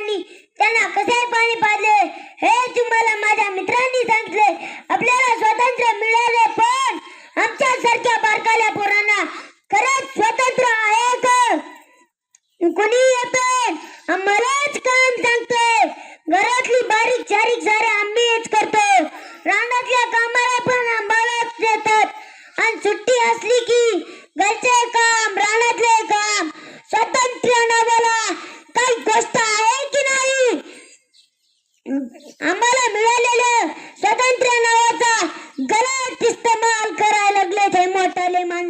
मित्रांनी त्यांना कसे पाणी पाजले. हे तुम्हाला माझ्या मित्रांनी सांगितले. आपल्याला स्वातंत्र्य मिळाले पण आमच्या सारख्या बारकाल्या पोरांना खरंच स्वातंत्र्य आहे कोणी येते? मलाच काम सांगते. घरातली बारीक चारीक सारे आम्हीच करतो. रानातल्या कामाला पण आम्हालाच देतात. आणि सुट्टी असली की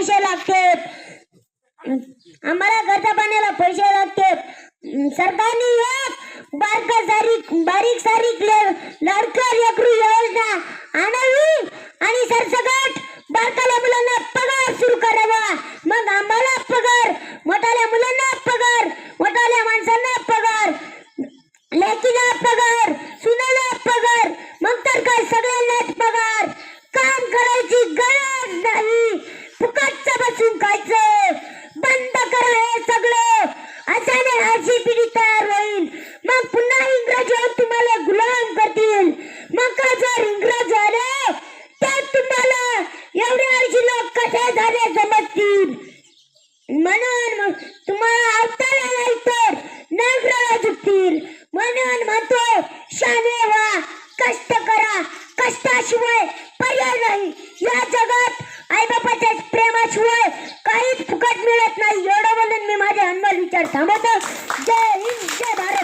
पैसे लागतात. आम्हाला घरच्या पाण्याला पैसे लागतात. सरकारने एक बारक सारीक बारीक सारीक लडकर एकरू योजना आणावी आणि सरसकट बारकाल्या मुलांना पगार सुरू करावा. मग आम्हाला पगार मोठाल्या मुलांना पगार मोठाल्या माणसांना पगार लेकीला पगार म्हणून मग तुम्हाला अवतार नाही तर नंतराला चुकतील म्हणून म्हणतो शाने व्हा कष्ट करा. कष्टाशिवाय पर्याय नाही. या जगात आईबापाच्या प्रेमाशिवाय काहीच फुकट मिळत नाही. एवढं म्हणून मी माझे हनुमान विचार थांबवतो. जय हिंद जय भारत.